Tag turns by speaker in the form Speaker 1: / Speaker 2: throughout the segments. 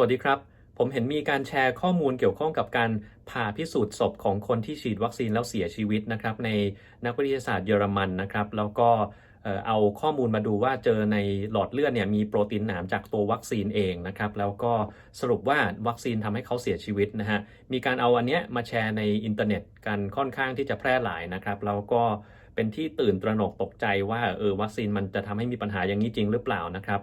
Speaker 1: วัสดีครับ ผมเห็นมีการแชร์ข้อมูลเกี่ยวข้องกับการผ่าพิสูจน์ศพของคนที่ฉีดวัคซีนแล้วเสียชีวิตนะครับ ในนักวิทยาศาสตร์เยอรมันนะครับ แล้วก็เอ่อเอาข้อมูลมาดูว่าเจอในหลอดเลือดเนี่ยมีโปรตีนหนามจากตัววัคซีนเองนะครับ แล้วก็สรุปว่าวัคซีนทำให้เขาเสียชีวิตนะฮะมีการเอาอันเนี้ยมาแชร์ในอินเทอร์เน็ตกันค่อนข้างที่จะแพร่หลายนะครับ แล้วก็เป็นที่ตื่นตระหนกตกใจว่าเออวัคซีนมันจะทำให้มีปัญหาอย่างนี้จริงหรือเปล่านะครับ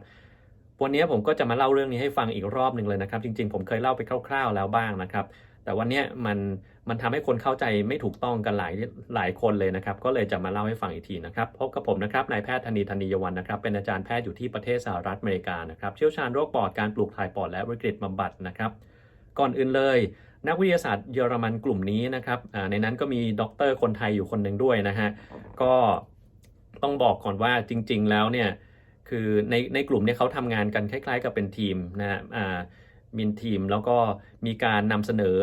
Speaker 1: วันนี้ผมก็จะมาเล่าเรื่องนี้ให้ฟังอีกรอบหนึ่งเลยนะครับ จริง ๆ ผมเคยเล่าไปคร่าว ๆ แล้วบ้างนะครับ แต่วันนี้มันมันทำให้คนเข้าใจไม่ถูกต้องกันหลายหลายคนเลยนะครับ ก็เลยจะมาเล่าให้ฟังอีกทีนะครับพบกับผมนะครับนายแพทย์ธนีธนียวันนะครับ เป็นอาจารย์แพทย์อยู่ที่ประเทศสหรัฐอเมริกานะครับ เชี่ยวชาญโรคปอดการปลูกถ่ายปอดและวิกฤตบำบัดนะครับ ก่อนอื่นเลย นักวิทยาศาสตร์เยอรมันกลุ่มนี้นะครับในนั้นก็มีด็อกเตอร์คนไทยอยู่คนหนึ่งด้วยนะฮะก็ต้องบอกก่อนว่าจริง ๆ แล้วเนี่ย คือในในกลุ่มเนี่ยเขาทำงานกันคล้าย ๆ กับเป็นทีมนะฮะอ่ามีทีมแล้วก็มีการนำเสนอ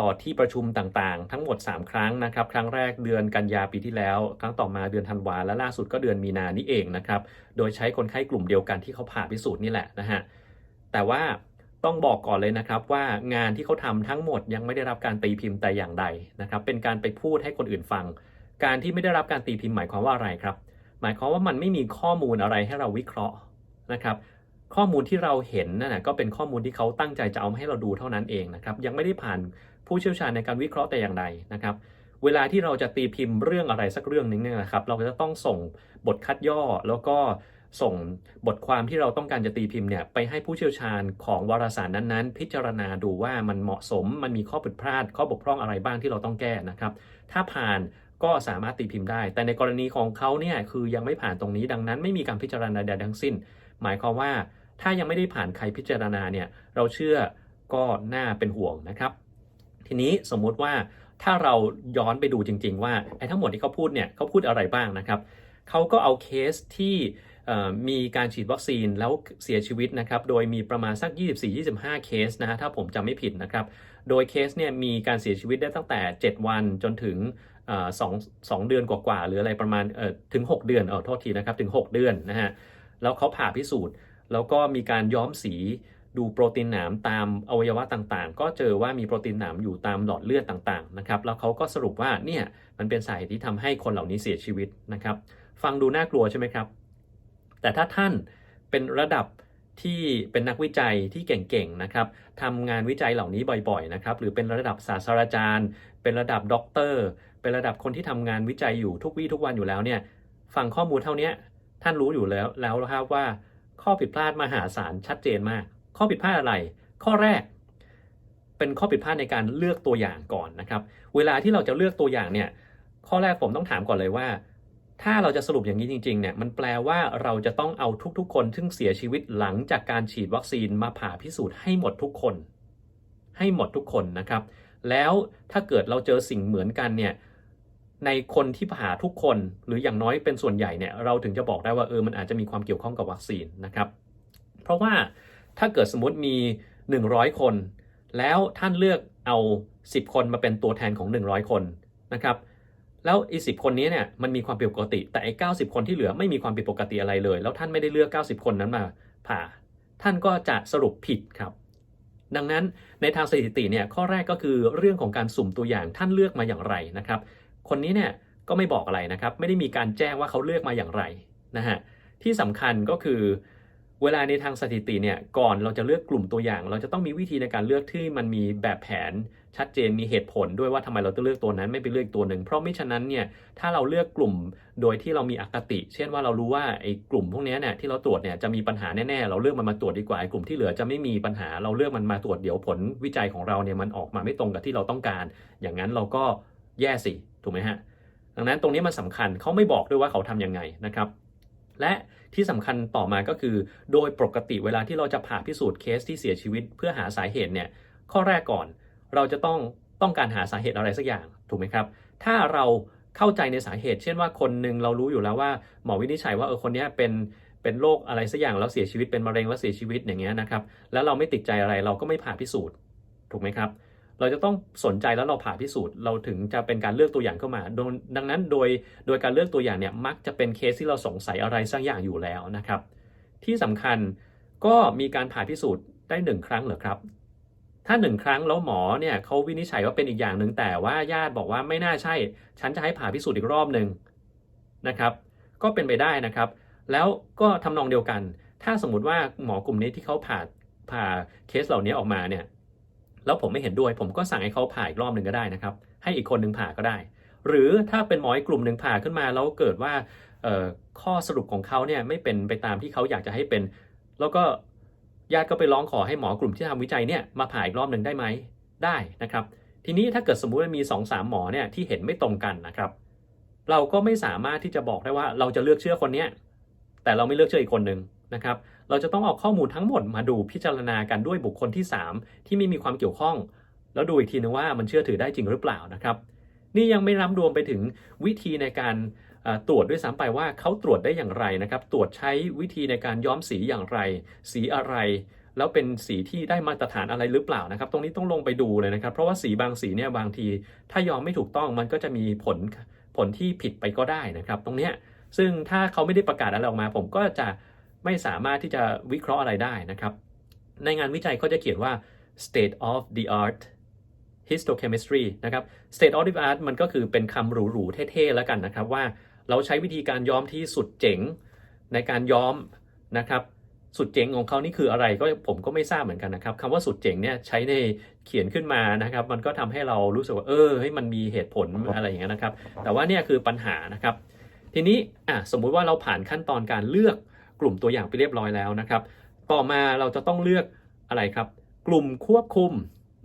Speaker 1: ต่อที่ประชุมต่างๆ ทั้งหมด 3 ครั้งนะครับ ครั้งแรกเดือนกันยาปีที่แล้ว ครั้งต่อมาเดือนธันวาและล่าสุดก็เดือนมีนานี่เองนะครับ โดยใช้คนไข้กลุ่มเดียวกันที่เขาผ่าพิสูจน์นี่แหละนะฮะแต่ว่าต้องบอกก่อนเลยนะครับว่างานที่เขาทำทั้งหมดยังไม่ได้รับการตีพิมพ์แต่อย่างใดนะครับ เป็นการไปพูดให้คนอื่นฟัง การที่ไม่ได้รับการตีพิมพ์หมายความว่าอะไรครับ หมายความว่ามันไม่มีข้อมูลอะไรให้เราวิเคราะห์นะครับ ข้อมูลที่เราเห็นนั่นนะก็เป็นข้อมูลที่เขาตั้งใจจะเอามาให้เราดูเท่านั้นเองนะครับ ยังไม่ได้ผ่านผู้เชี่ยวชาญในการวิเคราะห์แต่อย่างใดนะครับ เวลาที่เราจะตีพิมพ์เรื่องอะไรสักเรื่องหนึงเนี่ยนะครับ เราจะต้องส่งบทคัดย่อแล้วก็ส่งบทความที่เราต้องการจะตีพิมพ์เนี่ยไปให้ผู้เชี่ยวชาญของวารสารนั้นๆ พิจารณาดูว่ามันเหมาะสม มันมีข้อผิดพลาด ข้อบกพร่องอะไรบ้างที่เราต้องแก้นะครับ ถ้าผ่าน ก็สามารถตีพิมพ์ได้ แต่ในกรณีของเขาเนี่ยคือยังไม่ผ่านตรงนี้ดังนั้นไม่มีการพิจารณาใดๆทั้งสิ้น หมายความว่าถ้ายังไม่ได้ผ่านใครพิจารณาเนี่ยเราเชื่อก็น่าเป็นห่วงนะครับ ทีนี้สมมุติว่าถ้าเราย้อนไปดูจริง ๆ ว่าไอ้ทั้งหมดที่เขาพูดเนี่ยเขาพูดอะไรบ้างนะครับเขาก็เอาเคสที่ มีการฉีดวัคซีนแล้วเสียชีวิตนะครับโดยมีประมาณสัก 24-25 เคสนะฮะถ้าผมจำไม่ผิดนะครับโดยเคสเนี่ยมีการเสียชีวิตได้ตั้งแต่ 7 วันจนถึงสองสองเดือนกว่าๆหรืออะไรประมาณถึง 6 เดือนเออโทษทีนะครับถึง 6 เดือนนะฮะแล้วเขาผ่าพิสูจน์ แล้วก็มีการย้อมสีดูโปรตีนหนามตามอวัยวะต่างๆ ก็เจอว่ามีโปรตีนหนามอยู่ตามหลอดเลือดต่างๆนะครับแล้วเขาก็สรุปว่าเนี่ยมันเป็นสาเหตุที่ทำให้คนเหล่านี้เสียชีวิตนะครับ ฟังดูน่ากลัวใช่ไหมครับ แต่ถ้าท่านเป็นระดับที่เป็นนักวิจัยที่เก่งๆนะครับทำงานวิจัยเหล่านี้บ่อยๆนะครับ หรือเป็นระดับศาสตราจารย์ เป็นระดับด็อกเตอร์ เป็นระดับคนที่ทำงานวิจัยอยู่ทุกวี่ทุกวันอยู่แล้วเนี่ยฟังข้อมูลเท่านี้ท่านรู้อยู่แล้วแล้วนะครับว่า ข้อผิดพลาดมหาศาลชัดเจนมาก ข้อผิดพลาดอะไร ข้อแรก เป็นข้อผิดพลาดในการเลือกตัวอย่างก่อนนะครับ เวลาที่เราจะเลือกตัวอย่างเนี่ย ข้อแรกผมต้องถามก่อนเลยว่า ถ้าเราจะสรุปอย่างนี้จริงๆเนี่ยมันแปลว่าเราจะต้องเอาทุกๆ คนซึ่งเสียชีวิตหลังจากการฉีดวัคซีนมาผ่าพิสูจน์ให้หมดทุกคน ให้หมดทุกคนนะครับ แล้วถ้าเกิดเราเจอสิ่งเหมือนกันเนี่ยในคนที่ผ่าทุกคนหรืออย่างน้อยเป็นส่วนใหญ่เนี่ยเราถึงจะบอกได้ว่าเออมันอาจจะมีความเกี่ยวข้องกับวัคซีนนะครับ เพราะว่าถ้าเกิดสมมติมี 100 คน แล้วท่านเลือกเอา 10 คนมาเป็นตัวแทนของ 100 คนนะครับ แล้วอีสิคนนี้เนี่ยมันมีความผิดปกติ แต่ไอ้เก้าสิคนที่เหลือไม่มีความผิดปกติอะไรเลย แล้วท่านไม่ได้เลือก90คนนั้นมาผ่า ท่านก็จะสรุปผิดครับ ดังนั้นในทางสถิติเนี่ยข้อแรกก็คือเรื่องของการสุ่มตัวอย่างท่านเลือกมาอย่างไรนะครับ คนนี้เนี่ยก็ไม่บอกอะไรนะครับ ไม่ได้มีการแจ้งว่าเขาเลือกมาอย่างไรนะฮะที่สำคัญก็คือเวลาในทางสถิติเนี่ยก่อนเราจะเลือกกลุ่มตัวอย่าง เราจะต้องมีวิธีในการเลือกที่มันมีแบบแผน ชัดเจนมีเหตุผลด้วยว่าทำไมเราต้องเลือกตัวนั้นไม่ไปเลือกตัวหนึ่งเพราะไม่ฉะนั้นเนี่ยถ้าเราเลือกกลุ่มโดยที่เรามีอคติ เช่นว่าเรารู้ว่าไอ้กลุ่มพวกนี้เนี่ยที่เราตรวจเนี่ยจะมีปัญหาแน่ๆเราเลือกมันมาตรวจดีกว่าไอ้กลุ่มที่เหลือจะไม่มีปัญหาเราเลือกมันมาตรวจเดี๋ยวผลวิจัยของเราเนี่ยมันออกมาไม่ตรงกับที่เราต้องการ อย่างนั้นเราก็แย่สิถูกไหมฮะดังนั้นตรงนี้มันสำคัญเขาไม่บอกด้วยว่าเขาทำยังไงนะครับ และที่สำคัญต่อมาก็คือ โดยปกติเวลาที่เราจะผ่าพิสูจน์เคสที่เสียชีวิตเพื่อหาสาเหตุเนี่ยข้อแรกก่อน เราจะต้องต้องการหาสาเหตุอะไรสักอย่างถูกไหมครับ ถ้าเราเข้าใจในสาเหตุ เช่นว่าคนหนึ่งเรารู้อยู่แล้วว่าหมอวินิจฉัยว่าเออคนนี้เป็นเป็นโรคอะไรสักอย่างแล้วเสียชีวิตเป็นมะเร็งแล้วเสียชีวิตอย่างเงี้ยนะครับ แล้วเราไม่ติดใจอะไรเราก็ไม่ผ่าพิสูจน์ถูกไหมครับ เราจะต้องสนใจแล้วเราผ่าพิสูจน์ เราถึงจะเป็นการเลือกตัวอย่างเข้ามาด,ดังนั้นโดยโดยการเลือกตัวอย่างเนี่ยมักจะเป็นเคสที่เราสงสัยอะไรสักอย่างอยู่แล้วนะครับ ที่สำคัญก็มีการผ่าพิสูจน์ได้หนึ่งครั้งเหรอครับ ถ้าหนึ่งครั้งแล้วหมอเนี่ยเขาวินิจฉัยว่าเป็นอีกอย่างหนึ่งแต่ว่าญาติบอกว่าไม่น่าใช่ ฉันจะให้ผ่าพิสูจน์อีกรอบหนึ่งนะครับ ก็เป็นไปได้นะครับ แล้วก็ทำนองเดียวกัน ถ้าสมมติว่าหมอกลุ่มนี้ที่เขาผ่าผ่าเคสเหล่านี้ออกมาเนี่ยแล้วผมไม่เห็นด้วย ผมก็สั่งให้เขาผ่าอีกรอบหนึ่งก็ได้นะครับ ให้อีกคนหนึ่งผ่าก็ได้ หรือถ้าเป็นหมออีกกลุ่มหนึ่งผ่าขึ้นมาแล้วเกิดว่าข้อสรุปของเขาเนี่ยไม่เป็นไปตามที่เขาอยากจะให้เป็น แล้วก็ ญาติก็ไปร้องขอให้หมอกลุ่มที่ทำวิจัยเนี่ยมาผ่าอีกรอบหนึ่งได้ไหมได้นะครับ ทีนี้ถ้าเกิดสมมุติว่ามี2อสามหมอเนี่ยที่เห็นไม่ตรงกันนะครับ เราก็ไม่สามารถที่จะบอกได้ว่าเราจะเลือกเชื่อคนเนี้ยแต่เราไม่เลือกเชื่ออีกคนหนึ่งนะครับ เราจะต้องเอาข้อมูลทั้งหมดมาดูพิจารณากันด้วยบุคคลที่ 3 ที่ไม่มีความเกี่ยวข้อง แล้วดูอีกทีนึงว่ามันเชื่อถือได้จริงหรือเปล่านะครับ นี่ยังไม่รับรวมไปถึงวิธีในการตรวจด้วยซ้ำไปว่าเขาตรวจได้อย่างไรนะครับ ตรวจใช้วิธีในการย้อมสีอย่างไร สีอะไร แล้วเป็นสีที่ได้มาตรฐานอะไรหรือเปล่านะครับ ตรงนี้ต้องลงไปดูเลยนะครับ เพราะว่าสีบางสีเนี่ยบางที ถ้าย้อมไม่ถูกต้องมันก็จะมีผลผลที่ผิดไปก็ได้นะครับ ตรงเนี้ยซึ่งถ้าเขาไม่ได้ประกาศอะไรออกมา ผมก็จะไม่สามารถที่จะวิเคราะห์อะไรได้นะครับ ในงานวิจัยเขาจะเขียนว่า state of the art histochemistry นะครับ state of the art มันก็คือเป็นคำหรูๆเท่ๆแล้วกันนะครับว่าเราใช้วิธีการย้อมที่สุดเจ๋งในการย้อมนะครับสุดเจ๋งของเขานี่คืออะไรก็ผมก็ไม่ทราบเหมือนกันนะครับคำว่าสุดเจ๋งเนี่ยใช้ในเขียนขึ้นมานะครับ มันก็ทำให้เรารู้สึกว่าเออเฮ้มันมีเหตุผลอะไรอย่างเงี้ยนะครับ แต่ว่าเนี่ยคือปัญหานะครับ ทีนี้อะสมมุติว่าเราผ่านขั้นตอนการเลือกกลุ่มตัวอย่างไปเรียบร้อยแล้วนะครับ ต่อมาเราจะต้องเลือกอะไรครับ กลุ่มควบคุม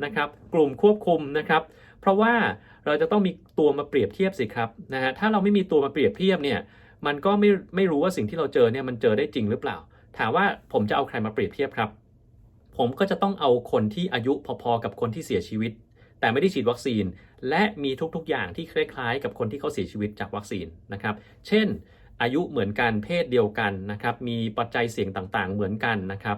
Speaker 1: นะครับกลุ่มควบคุมนะครับ เพราะว่าเราจะต้องมีตัวมาเปรียบเทียบสิครับนะฮะถ้าเราไม่มีตัวมาเปรียบเทียบเนี่ยมันก็ไม่ไม่รู้ว่าสิ่งที่เราเจอเนี่ยมันเจอได้จริงหรือเปล่า ถามว่าผมจะเอาใครมาเปรียบเทียบครับ ผมก็จะต้องเอาคนที่อายุพอๆกับคนที่เสียชีวิต แต่ไม่ได้ฉีดวัคซีน และมีทุกๆอย่างที่คล้ายๆ กับคนที่เขาเสียชีวิตจากวัคซีนนะครับเช่น อายุเหมือนกันเพศเดียวกันนะครับมีปัจจัยเสี่ยงต่างๆ เหมือนกันนะครับ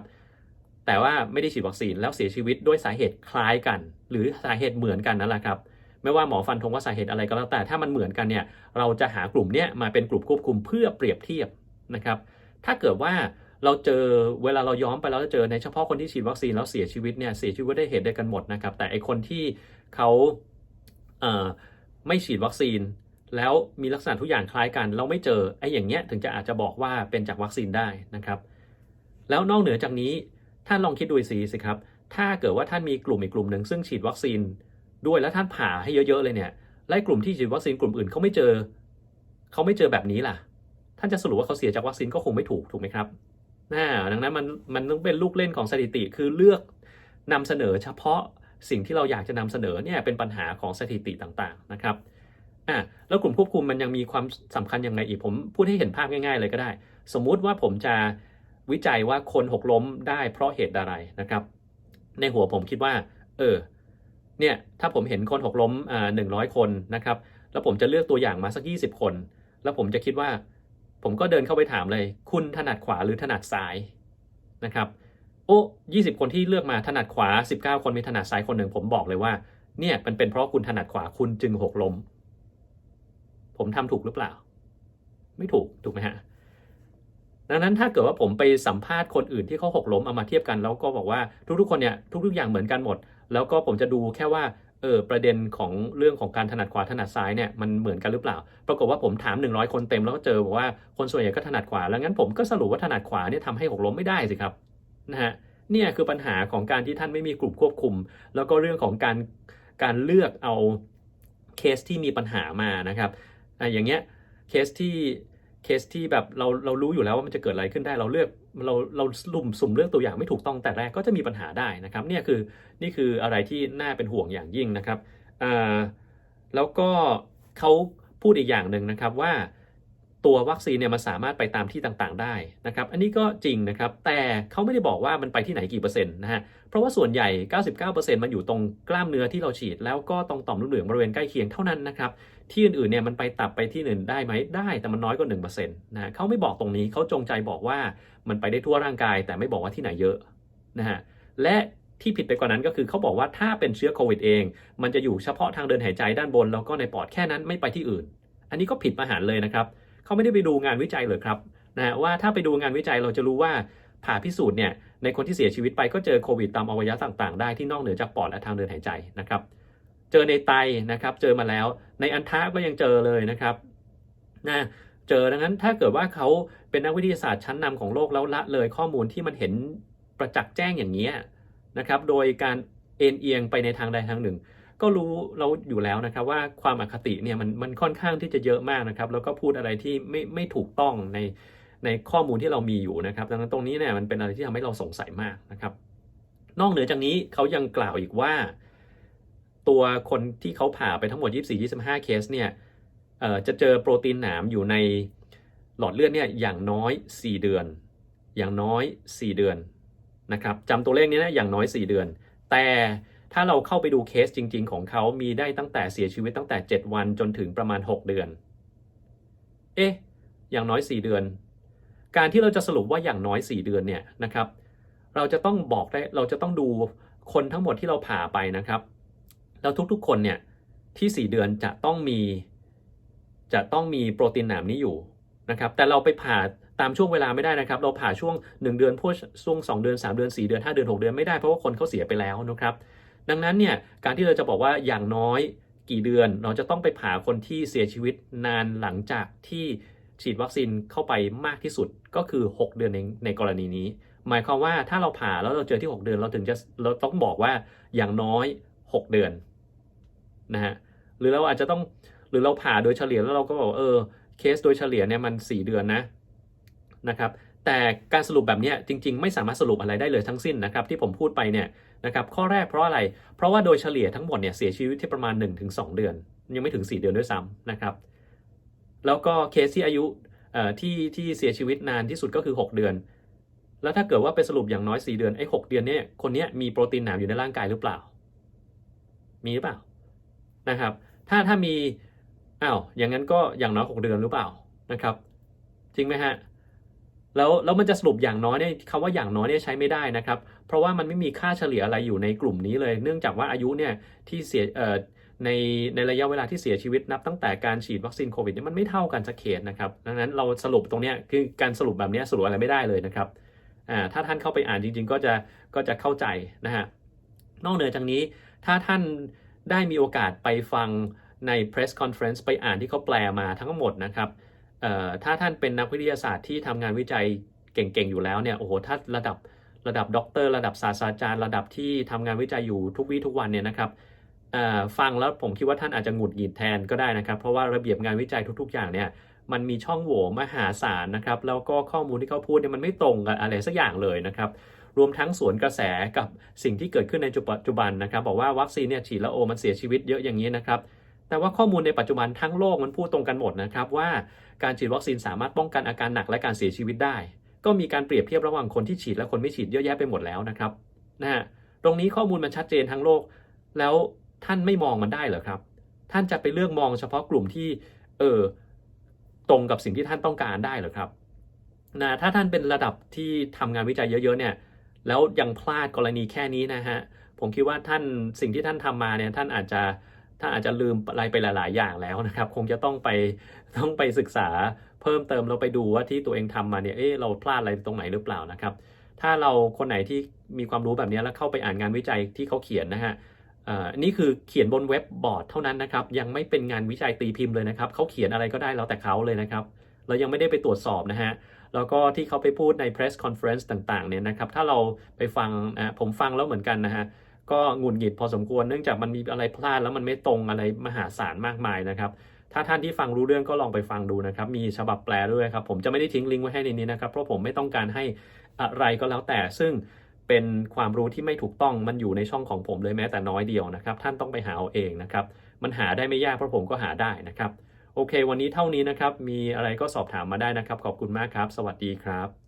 Speaker 1: แต่ว่าไม่ได้ฉีดวัคซีนแล้วเสียชีวิตด้วยสาเหตุคล้ายกัน หรือสาเหตุเหมือนกันนั่นแหละครับไม่ว่าหมอฟันธงว่าสาเหตุอะไรก็แล้วแต่ถ้ามันเหมือนกันเนี่ยเราจะหากลุ่มเนี้ยมาเป็นกลุ่มควบคุมเพื่อเปรียบเทียบนะครับถ้าเกิดว่าเราเจอเวลาเราย้อมไปแล้วเจอในเฉพาะคนที่ฉีดวัคซีนแล้วเสียชีวิตเนี่ยเสียชีวิตได้เหตุได้กันหมดนะครับแต่ไอคนที่เขาเอ่อไม่ฉีดวัคซีน แล้วมีลักษณะทุกอย่างคล้ายกัน เราไม่เจอไอ้อย่างเงี้ยถึงจะอาจจะบอกว่าเป็นจากวัคซีนได้นะครับ แล้วนอกเหนือจากนี้ ท่านลองคิดดูสิสิครับ ถ้าเกิดว่าท่านมีกลุ่มอีกกลุ่มหนึ่งซึ่งฉีดวัคซีนด้วยแล้วท่านผ่าให้เยอะๆเลยเนี่ยไล่กลุ่มที่ฉีดวัคซีนกลุ่มอื่นเขาไม่เจอเขาไม่เจอแบบนี้ล่ะ ท่านจะสรุปว่าเขาเสียจากวัคซีนก็คงไม่ถูกถูกไหมครับน่าดังนั้นมันมันต้องเป็นลูกเล่นของสถิติคือเลือกนำเสนอเฉพาะสิ่งที่เราอยากจะนำเสนอเนี่ยเป็นปัญหาของสถิติต่างๆนะครับอะแล้วกลุ่มควบคุมมันยังมีความสำคัญยังไงอีกผมพูดให้เห็นภาพง่าย ๆ เลยก็ได้ สมมุติว่าผมจะ วิจัยว่าคนหกล้มได้เพราะเหตุอะไรนะครับ ในหัวผมคิดว่า เออ เนี่ย ถ้าผมเห็นคนหกล้มอ่าหนึ่งร้อยคนนะครับ แล้วผมจะเลือกตัวอย่างมาสักยี่สิบคน แล้วผมจะคิดว่า ผมก็เดินเข้าไปถามเลย คุณถนัดขวาหรือถนัดซ้ายนะครับ โอ้ยี่สิบคนที่เลือกมาถนัดขวาสิบเก้าคนมีถนัดซ้ายคนหนึ่งผมบอกเลยว่า เนี่ยมันเป็นเพราะคุณถนัดขวาคุณจึงหกล้ม ผมทำถูกหรือเปล่า ไม่ถูกถูกไหมฮะ ดังนั้นถ้าเกิดว่าผมไปสัมภาษณ์คนอื่นที่เขาหกล้มเอามาเทียบกันแล้วก็บอกว่าทุกๆคนเนี่ยทุกๆอย่างเหมือนกันหมด แล้วก็ผมจะดูแค่ว่าเออประเด็นของเรื่องของการถนัดขวาถนัดซ้ายเนี่ยมันเหมือนกันหรือเปล่า ปรากฏว่าผมถาม 100 คนเต็มแล้วก็เจอบอกว่าคนส่วนใหญ่ก็ถนัดขวา แล้วงั้นผมก็สรุปว่าถนัดขวาเนี่ยทำให้หกล้มไม่ได้สิครับนะฮะเนี่ยคือปัญหาของการที่ท่านไม่มีกลุ่มควบคุม แล้วก็เรื่องของการการเลือกเอาเคสที่มีปัญหามานะครับอะอย่างเงี้ยเคสที่ เคสที่แบบเราเรารู้อยู่แล้วว่ามันจะเกิดอะไรขึ้นได้เราเลือกเราเราลุ่มสุ่มเลือกตัวอย่างไม่ถูกต้องแต่แรกก็จะมีปัญหาได้นะครับเนี่ยคือนี่คืออะไรที่น่าเป็นห่วงอย่างยิ่งนะครับแล้วก็เขาพูดอีกอย่างหนึ่งนะครับว่า ตัววัคซีนเนี่ยมันสามารถไปตามที่ต่างๆได้นะครับ อันนี้ก็จริงนะครับ แต่เขาไม่ได้บอกว่ามันไปที่ไหนกี่เปอร์เซ็นต์นะฮะ เพราะว่าส่วนใหญ่ 99%มันอยู่ตรงกล้ามเนื้อที่เราฉีด แล้วก็ตรงต่อมลูกเหลืองบริเวณใกล้เคียงเท่านั้นนะครับ ที่อื่นๆเนี่ยมันไปตับไปที่อื่นได้ไหมได้ แต่มันน้อยกว่า1%นะเขาไม่บอกตรงนี้เขาจงใจบอกว่ามันไปได้ทั่วร่างกาย แต่ไม่บอกว่าที่ไหนเยอะนะฮะ และที่ผิดไปกว่านั้นก็คือเขาบอกว่าถ้าเป็นเชื้อโควิดเอง มันจะอยู่เฉพาะทางเดินหายใจด้านบน แล้วก็ในปอดแค่นั้นไม่ไปที่อื่น อันนี้ก็ผิดมหันเลยนะครับ เขาไม่ได้ไปดูงานวิจัยเลยครับนะว่าถ้าไปดูงานวิจัยเราจะรู้ว่าผ่าพิสูจน์เนี่ยในคนที่เสียชีวิตไปก็เจอโควิดตามอวัยวะต่างๆ ได้ที่นอกเหนือจากปอดและทางเดินหายใจนะครับ เจอในไตนะครับ เจอมาแล้ว ในอันทะก็ยังเจอเลยนะครับนะเจอดังนั้นถ้าเกิดว่าเขาเป็นนักวิทยาศาสตร์ชั้นนำของโลกแล้วละเลยข้อมูลที่มันเห็นประจักษ์แจ้งอย่างนี้นะครับ โดยการเอ็นเอียงไปในทางใดทางหนึ่ง ก็รู้เราอยู่แล้วนะครับว่าความอคติเนี่ยมันมันค่อนข้างที่จะเยอะมากนะครับ แล้วก็พูดอะไรที่ไม่ไม่ถูกต้องในในข้อมูลที่เรามีอยู่นะครับ ดังนั้นตรงนี้เนี่ยมันเป็นอะไรที่ทำให้เราสงสัยมากนะครับ นอกเหนือจากนี้เขายังกล่าวอีกว่า ตัวคนที่เขาผ่าไปทั้งหมด 24-25 เคสเนี่ยเอ่อจะเจอโปรตีนหนามอยู่ในหลอดเลือดเนี่ยอย่างน้อย 4 เดือน อย่างน้อย 4 เดือนนะครับจำตัวเลขนี้นะอย่างน้อย 4 เดือน แต่ ถ้าเราเข้าไปดูเคสจริง ๆ ของเขามีได้ตั้งแต่เสียชีวิตตั้งแต่ 7 วันจนถึงประมาณ 6 เดือน เอ๊ะ อย่างน้อย 4 เดือน การที่เราจะสรุปว่าอย่างน้อย 4 เดือนเนี่ยนะครับ เราจะต้องบอกได้ เราจะต้องดูคนทั้งหมดที่เราผ่าไปนะครับ แล้วทุกๆ คนเนี่ยที่ 4 เดือนจะต้องมี จะต้องมีโปรตีนหนามนี้อยู่นะครับ แต่เราไปผ่าตามช่วงเวลาไม่ได้นะครับ เราผ่าช่วง 1 เดือนพวกช่วง 2 เดือน 3 เดือน 4 เดือน 5 เดือน 6 เดือนไม่ได้เพราะว่าคนเขาเสียไปแล้วนะครับ ดังนั้นเนี่ยการที่เราจะบอกว่าอย่างน้อยกี่เดือน เราจะต้องไปผ่าคนที่เสียชีวิตนานหลังจากที่ฉีดวัคซีนเข้าไปมากที่สุดก็คือ 6 เดือนในในกรณีนี้ หมายความว่าถ้าเราผ่าแล้วเราเจอที่ 6 เดือนเราถึงจะเราต้องบอกว่าอย่างน้อย 6 เดือนนะฮะหรือเราอาจจะต้องหรือเราผ่าโดยเฉลี่ยแล้วเราก็บอกเออเคสโดยเฉลี่ยเนี่ยมัน 4 เดือนนะนะครับ แต่การสรุปแบบนี้จริง ๆ ไม่สามารถสรุปอะไรได้เลยทั้งสิ้นนะครับที่ผมพูดไปเนี่ยนะครับข้อแรกเพราะอะไร เพราะว่าโดยเฉลี่ยทั้งหมดเนี่ยเสียชีวิตที่ประมาณ 1-2 เดือน ยังไม่ถึง 4 เดือนด้วยซ้ำนะครับแล้วก็เคสที่อายุที่ที่เสียชีวิตนานที่สุดก็คือ 6 เดือน แล้วถ้าเกิดว่าไปสรุปอย่างน้อย 4 เดือนไอ้6เดือนเนี่ยคนเนี้ยมีโปรตีนหนามอยู่ในร่างกายหรือเปล่า มีหรือเปล่านะครับ ถ้าถ้ามีอ้าวอย่างนั้นก็อย่างน้อย 6 เดือนหรือเปล่านะครับ จริงไหมฮะ แล้วแล้วมันจะสรุปอย่างน้อยเนี่ยคำว่าอย่างน้อยเนี่ยใช้ไม่ได้นะครับ เพราะว่ามันไม่มีค่าเฉลี่ยอะไรอยู่ในกลุ่มนี้เลย เนื่องจากว่าอายุเนี่ยที่เสียเอ่อในในระยะเวลาที่เสียชีวิตนับตั้งแต่การฉีดวัคซีนโควิดเนี่ยมันไม่เท่ากันสักเคสนะครับดังนั้นเราสรุปตรงเนี้ยคือการสรุปแบบเนี้ยสรุปอะไรไม่ได้เลยนะครับอ่าถ้าท่านเข้าไปอ่านจริง ๆ ก็จะก็จะเข้าใจนะฮะนอกเหนือจากนี้ถ้าท่านได้มีโอกาสไปฟังใน press conference ไปอ่านที่เขาแปลมาทั้งหมดนะครับ ถ้าท่านเป็นนักวิทยาศาสตร์ที่ทำงานวิจัยเก่งๆอยู่แล้วเนี่ยโอ้โหถ้าระดับระดับด็อกเตอร์ระดับศาสตราจารย์ระดับที่ทำงานวิจัยอยู่ทุกวี่ทุกวันเนี่ยนะครับฟังแล้วผมคิดว่าท่านอาจจะหงุดหงิดแทนก็ได้นะครับ เพราะว่าระเบียบงานวิจัยทุก ๆ อย่างเนี่ยมันมีช่องโหว่มหาศาลนะครับแล้วก็ข้อมูลที่เขาพูดเนี่ยมันไม่ตรงกับอะไรสักอย่างเลยนะครับรวมทั้งสวนกระแสกับสิ่งที่เกิดขึ้นในปัจจุบันนะครับ บอกว่าวัคซีนเนี่ยฉีดแล้วโอมันเสียชีวิตเยอะอย่างนี้นะครับ แต่ว่าข้อมูลในปัจจุบันทั้งโลกมันพูดตรงกันหมดนะครับว่าการฉีดวัคซีนสามารถป้องกันอาการหนักและการเสียชีวิตได้ ก็มีการเปรียบเทียบระหว่างคนที่ฉีดและคนไม่ฉีดเยอะแยะไปหมดแล้วนะครับนะฮะตรงนี้ข้อมูลมันชัดเจนทั้งโลก แล้วท่านไม่มองมันได้เหรอครับ ท่านจะไปเลือกมองเฉพาะกลุ่มที่เออตรงกับสิ่งที่ท่านต้องการได้เหรอครับนะถ้าท่านเป็นระดับที่ทำงานวิจัยเยอะๆเนี่ยแล้วยังพลาดกรณีแค่นี้นะฮะผมคิดว่าท่านสิ่งที่ท่านทำมาเนี่ยท่านอาจจะ ท่านอาจจะลืมอะไรไปหลาย ๆ อย่างแล้วนะครับ คงจะต้องไปต้องไปศึกษาเพิ่มเติมเราไปดูว่าที่ตัวเองทำมาเนี่ยเอ๊ะเราพลาดอะไรตรงไหนหรือเปล่านะครับ ถ้าเราคนไหนที่มีความรู้แบบนี้แล้วเข้าไปอ่านงานวิจัยที่เขาเขียนนะฮะนี่คือเขียนบนเว็บบอร์ดเท่านั้นนะครับ ยังไม่เป็นงานวิจัยตีพิมพ์เลยนะครับเขาเขียนอะไรก็ได้แล้วแต่เขาเลยนะครับ เรายังไม่ได้ไปตรวจสอบนะฮะแล้วก็ที่เขาไปพูดใน press conference ต่าง ๆ เนี่ยนะครับ ถ้าเราไปฟังนะผมฟังแล้วเหมือนกันนะฮะ ก็หงุดหงิดพอสมควรเนื่องจากมันมีอะไรพลาดแล้วมันไม่ตรงอะไรมหาศาลมากมายนะครับ ถ้าท่านที่ฟังรู้เรื่องก็ลองไปฟังดูนะครับ มีฉบับแปลด้วยครับ ผมจะไม่ได้ทิ้งลิงก์ไว้ให้ในนี้นะครับ เพราะผมไม่ต้องการให้อะไรก็แล้วแต่ ซึ่งเป็นความรู้ที่ไม่ถูกต้องมันอยู่ในช่องของผมเลยแม้แต่น้อยเดียวนะครับ ท่านต้องไปหาเอาเองนะครับ มันหาได้ไม่ยากเพราะผมก็หาได้นะครับ โอเค วันนี้เท่านี้นะครับ มีอะไรก็สอบถามมาได้นะครับ ขอบคุณมากครับ สวัสดีครับ